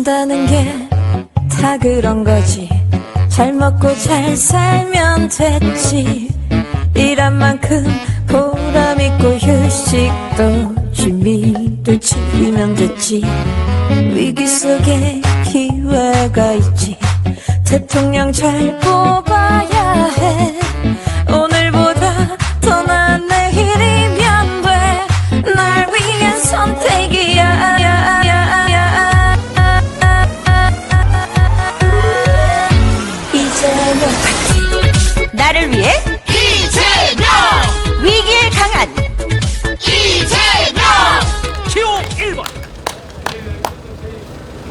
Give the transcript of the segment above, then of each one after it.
산다는 게 다 그런 거지. 잘 먹고 잘 살면 됐지. 일한 만큼 보람 있고 휴식도 취미를 즐기면 됐지. 위기 속에 기회가 있지. 대통령 잘 뽑아야 해 나를 위해 이재명! 위기에 강한 이재명! 기호 1번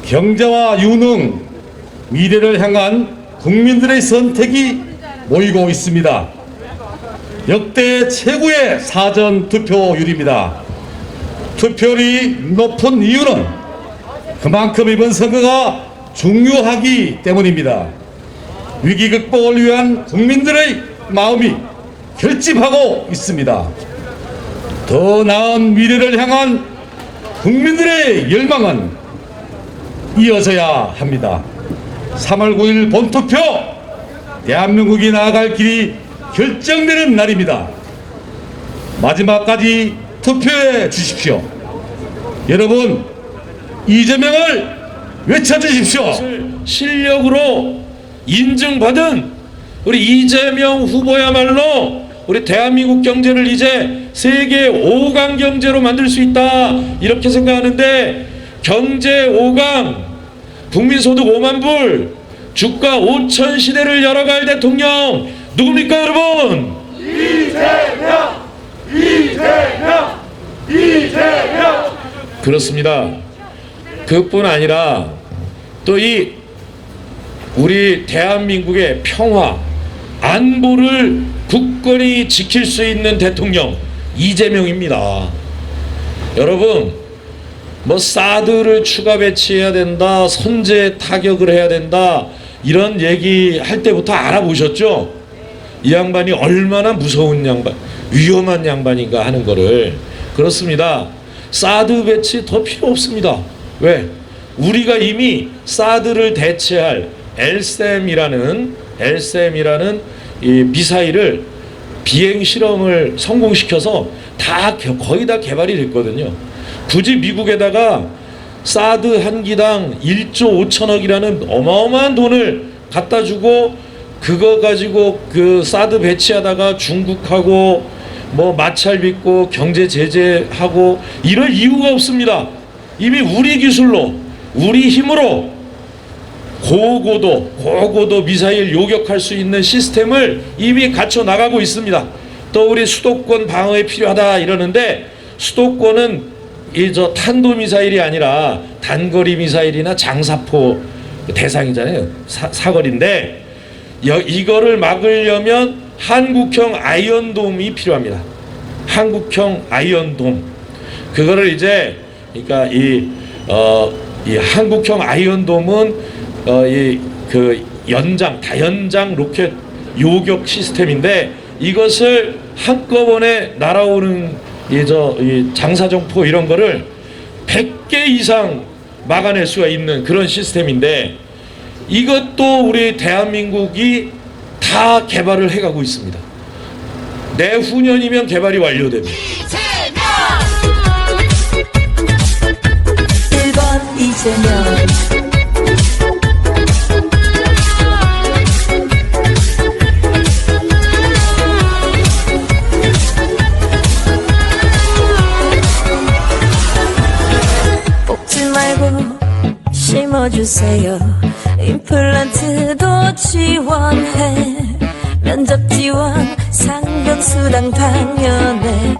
경제와 유능, 미래를 향한 국민들의 선택이 모이고 있습니다. 역대 최고의 사전 투표율입니다. 투표율이 높은 이유는 그만큼 이번 선거가 중요하기 때문입니다. 위기 극복을 위한 국민들의 마음이 결집하고 있습니다. 더 나은 미래를 향한 국민들의 열망은 이어져야 합니다. 3월 9일 본투표 대한민국이 나아갈 길이 결정되는 날입니다. 마지막까지 투표해 주십시오. 여러분 이재명을 외쳐주십시오. 실력으로 인증받은 우리 이재명 후보야말로 우리 대한민국 경제를 이제 세계 5강 경제로 만들 수 있다 이렇게 생각하는데 경제 5강 국민소득 5만 불 주가 5천 시대를 열어갈 대통령 누굽니까 여러분? 그렇습니다. 그뿐 아니라 또 이 우리 대한민국의 평화, 안보를 굳건히 지킬 수 있는 대통령 이재명입니다. 여러분, 뭐 사드를 추가 배치해야 된다, 선제 타격을 해야 된다 이런 얘기 할 때부터 알아보셨죠? 이 양반이 얼마나 무서운 양반, 위험한 양반인가 하는 거를 그렇습니다. 사드 배치 더 필요 없습니다. 왜? 우리가 이미 사드를 대체할 엘셈이라는 엘셈이라는 이 미사일을 비행 실험을 성공시켜서 다 겨- 거의 다 개발이 됐거든요. 굳이 미국에다가 사드 한 기당 1조 5천억이라는 어마어마한 돈을 갖다 주고 그거 가지고 그 사드 배치하다가 중국하고 뭐 마찰 빚고 경제 제재하고 이럴 이유가 없습니다. 이미 우리 기술로 우리 힘으로 고고도 고고도 미사일 요격할 수 있는 시스템을 이미 갖춰 나가고 있습니다. 또 우리 수도권 방어에 필요하다 이러는데 수도권은 이저 탄도 미사일이 아니라 단거리 미사일이나 장사포 대상이잖아요. 사, 사거리인데 여, 이거를 막으려면 한국형 아이언돔이 필요합니다. 한국형 아이언돔 그거를 이제 그러니까 이 어, 이 한국형 아이언돔은 어, 이그 연장 다연장 로켓 요격 시스템인데 이것을 한꺼번에 날아오는 이저 이 장사정포 이런 거를 100개 이상 막아낼 수가 있는 그런 시스템인데 이것도 우리 대한민국이 다 개발을 해가고 있습니다. 내후년이면 개발이 완료됩니다. 이재명! 1번 이재명 주세요. 임플란트도 지원해. 면접 지원 상병 수당 당연해